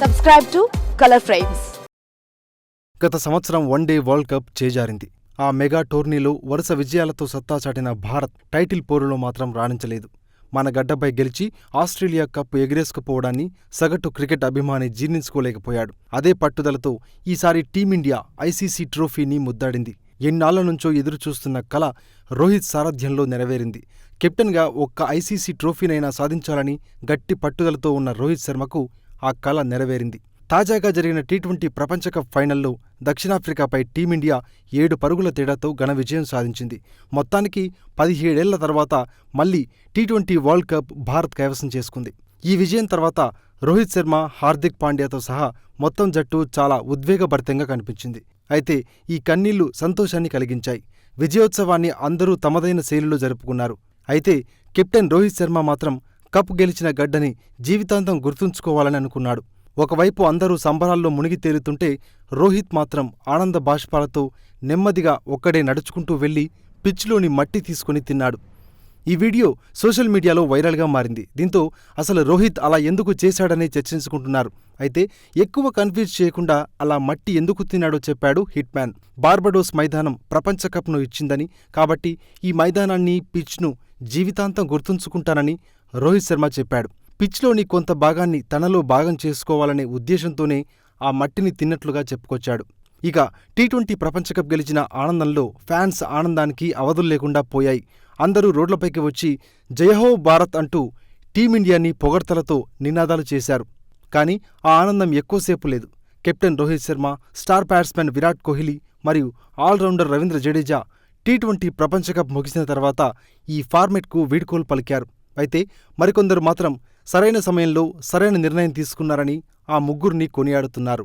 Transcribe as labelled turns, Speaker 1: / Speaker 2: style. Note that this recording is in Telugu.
Speaker 1: సబ్స్క్రైబ్ టు కలర్ ఫ్రేమ్స్
Speaker 2: గత సంవత్సరం వన్డే వరల్డ్ కప్ చేజారింది. ఆ మెగా టోర్నీలో వరుస విజయాలతో సత్తా చాటిన భారత్ టైటిల్ పోరులో మాత్రం రాణించలేదు. మన గడ్డపై గెలిచి ఆస్ట్రేలియా కప్ ఎగిరేసుకుపోవడాన్ని సగటు క్రికెట్ అభిమాని జీర్ణించుకోలేకపోయాడు. అదే పట్టుదలతో ఈసారి టీమిండియా ఐసీసీ ట్రోఫీని ముద్దాడింది. ఎన్నాళ్ళ నుంచో ఎదురుచూస్తున్న కల రోహిత్ సారథ్యంలో నెరవేరింది. కెప్టెన్గా ఒక్క ఐసీసీ ట్రోఫీనైనా సాధించాలని గట్టి పట్టుదలతో ఉన్న రోహిత్ శర్మకు ఆ కల నెరవేరింది. తాజాగా జరిగిన టీ ట్వంటీ ప్రపంచకప్ ఫైనల్లో దక్షిణాఫ్రికాపై టీమిండియా ఏడు పరుగుల తేడాతో ఘన విజయం సాధించింది. మొత్తానికి పదిహేడేళ్ళ తర్వాత మళ్ళీ T twenty world cup Bharat కైవసం చేసుకుంది. ఈ విజయం తర్వాత రోహిత్ శర్మ హార్దిక్ పాండ్యాతో సహా మొత్తం జట్టు చాలా ఉద్వేగభరితంగా కనిపించింది. అయితే ఈ కన్నీళ్ళు సంతోషాన్ని కలిగించాయి. విజయోత్సవాన్ని అందరూ తమదైన శైలిలో జరుపుకున్నారు. అయితే కెప్టెన్ రోహిత్ శర్మ మాత్రం కప్ గెలిచిన గడ్డని జీవితాంతం గుర్తుంచుకోవాలని అనుకున్నాడు. ఒకవైపు అందరూ సంబరాల్లో మునిగి తేలుతుంటే రోహిత్ మాత్రం ఆనంద బాష్పాలతో నెమ్మదిగా ఒక్కడే నడుచుకుంటూ వెళ్ళి పిచ్లోని మట్టి తీసుకుని తిన్నాడు. ఈ వీడియో సోషల్ మీడియాలో వైరల్గా మారింది. దీంతో అసలు రోహిత్ అలా ఎందుకు చేశాడని చర్చించుకుంటున్నారు. అయితే ఎక్కువ కన్ఫ్యూజ్ చేయకుండా అలా మట్టి ఎందుకు తిన్నాడో చెప్పాడు హిట్ మ్యాన్. బార్బడోస్ మైదానం ప్రపంచ కప్ను ఇచ్చిందని కాబట్టి ఈ మైదానాన్ని పిచ్ను జీవితాంతం గుర్తుంచుకుంటానని రోహిత్ శర్మ చెప్పాడు. పిచ్లోని కొంత భాగాన్ని తనలో భాగం చేసుకోవాలనే ఉద్దేశంతోనే ఆ మట్టిని తిన్నట్లుగా చెప్పుకొచ్చాడు. ఇక టీ ట్వంటీ ప్రపంచకప్ గెలిచిన ఆనందంలో ఫ్యాన్స్ ఆనందానికి అవధులు లేకుండా పోయాయి. అందరూ రోడ్లపైకి వచ్చి జయహో భారత్ అంటూ టీమిండియాని పొగడ్తలతో నినాదాలు చేశారు. కానీ ఆ ఆనందం ఎక్కువసేపు లేదు. Captain Rohit Sharma star batsmen Virat Kohli మరియు all rounder Ravindra Jadeja T twenty ప్రపంచకప్ ముగిసిన తర్వాత ఈ ఫార్మెట్కు వీడ్కోలు పలికారు. అయితే మరికొందరు మాత్రం సరైన సమయంలో సరైన నిర్ణయం తీసుకున్నారని ఆ ముగ్గురిని కొనియాడుతున్నారు.